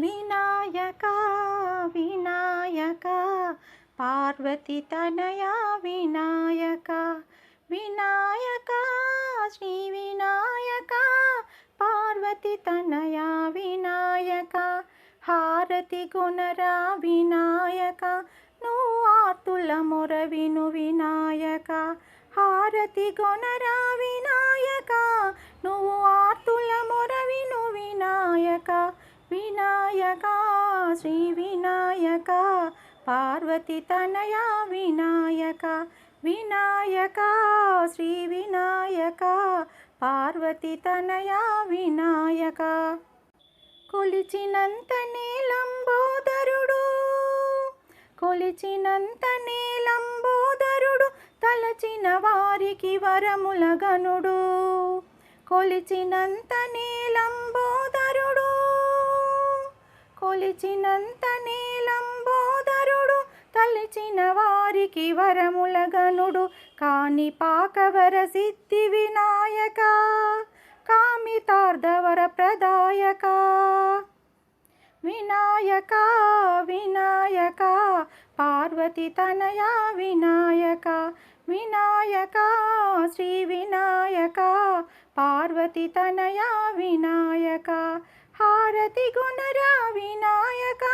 వినాయక వినాయక. పార్వతి తనయ వినాయక. వినాయక శ్రీ వినాయక. పార్వతి తనయ వినాయక. హారతి గుణరా వినాయక. నువ్వు ఆర్తుల మొర విను వినాయక. హారతి గుణరా వినాయక. నువ్వు ఆర్తుల మొర విను శ్రీ వినాయక. పార్వతి తనయ వినాయక. వినాయక శ్రీ వినాయక. పార్వతి తనయ వినాయక. కొలిచినంత నీలంబోదరుడు కొలిచినంత నీలంబోదరుడు తలచిన వారికి వరముల గనుడు. కొలిచినంత నీలం కొలిచినంత నీలంబోదరుడు తలిచిన వారికి వరములగనుడు. కాని పాకవర సిద్ధి వినాయక కామితార్ధవర ప్రదాయక. వినాయక వినాయక పార్వతి తనయ వినాయక. వినాయక శ్రీ వినాయక పార్వతి తనయ వినాయక. భారతి గుణరా వినాయక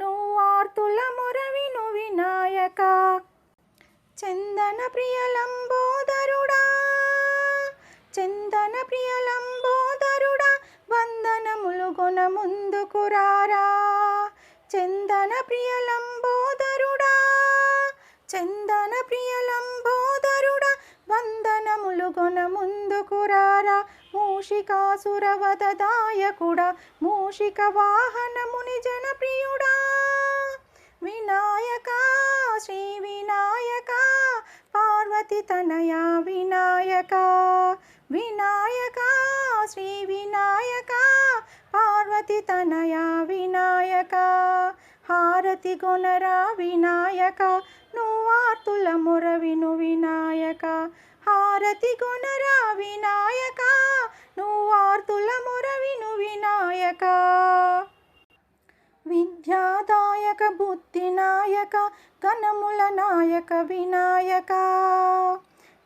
నువ్వు ఆర్తుల మొరవిను వినాయక. చందన ప్రియలంబోదరుడా చందన ప్రియలంబోదరుడా వందనములు గుణ ముందుకు రారా. చందన ప్రియలంబోదరుడా చందన ప్రియలంబోదరుడా వందనములు గుణ ముందుకు రారా. మూషికాసురవదదాయకుడా మూషిక వాహనముని జనప్రియుడా. వినాయక శ్రీ వినాయక పార్వతి తనయ వినాయక. వినాయక శ్రీ వినాయక పార్వతి తనయ వినాయక. హారతి గొనరా వినాయక నువ్వార్తుల మురవిను వినాయక. హారతి గొనరా వినాయక నాయక విద్యాదాయక బుద్ధినాయక గణముల నాయక వినాయక.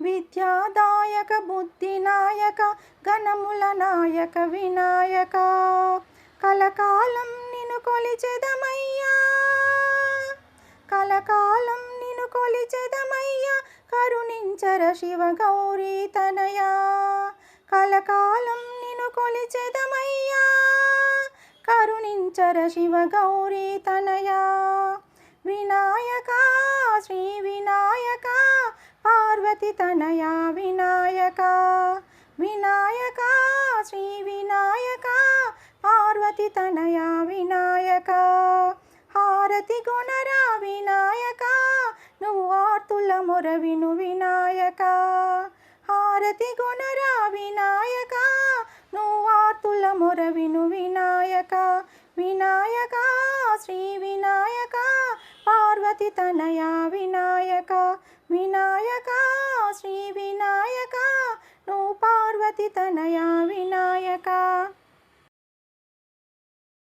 విద్యాదాయక బుద్ధినాయక గణముల నాయక వినాయక. కలకాలం నిను కొలిచెదమయ్యా. కలకాలం నిను కొలిచెదమయ్యా. కరుణించర శివ గౌరీ తనయా. కలకాలం నిను కొలిచెదమయ్యా. కరుణించర శివ గౌరీ తనయా. వినాయక శ్రీ వినాయక పార్వతి తనయా వినాయక. వినాయక శ్రీ వినాయక పార్వతి తనయా వినాయక. హారతి గుణరా వినాయక నువ్వు ఆర్తుల మొరవిను వినాయక. హారతి గుణరా వినాయక నువ్వు మొర విను వినాయక వినాయక శ్రీ వినాయక పార్వతి తనయ వినాయక వినాయక శ్రీ వినాయక నువ్వు పార్వతి తనయ వినాయక.